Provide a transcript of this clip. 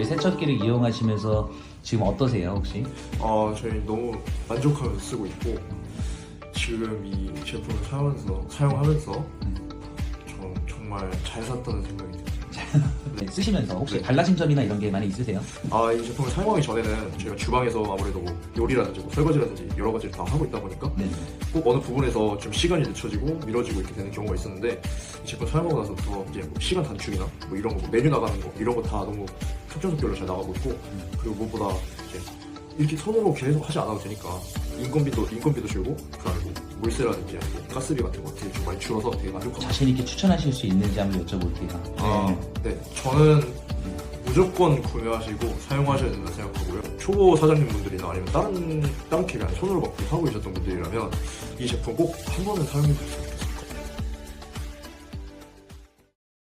세척기를 이용하시면서 지금 어떠세요 혹시? 아, 저희 너무 만족하면서 쓰고 있고 지금 이 제품을 사용하면서 사용하면서 저 정말 잘 샀다는 생각이 듭니다. 네, 쓰시면서 혹시 네. 달라진 점이나 이런 게 많이 있으세요? 아, 이 제품을 사용하기 전에는 제가 주방에서 아무래도 뭐 요리라든지 뭐 설거지라든지 여러 가지를 다 하고 있다 보니까 네. 꼭 어느 부분에서 좀 시간이 늦춰지고 미뤄지고 이렇게 되는 경우가 있었는데 이 제품 사용하고 나서부터 이제 뭐 시간 단축이나 뭐 이런 거 메뉴 나가는 거 이런 거 다 너무 속전속결로 잘 나가고 있고 그리고 무엇보다 이제 이렇게 손으로 계속 하지 않아도 되니까 인건비도 인건비도 줄고 그다음에 뭐 물세라든지 아니면 가스비 같은 거 되게 좀 많이 줄어서 되게 만족하고 자신 있게 추천하실 수 있는지 한번 여쭤볼게요. 아, 네. 저는 무조건 구매하시고 사용하셔야 된다 생각하고요. 초보 사장님분들이나 아니면 다른 다른 아니 손으로 막 하고 계셨던 분들이라면 이 제품 꼭 한 번은 사용해 보세요.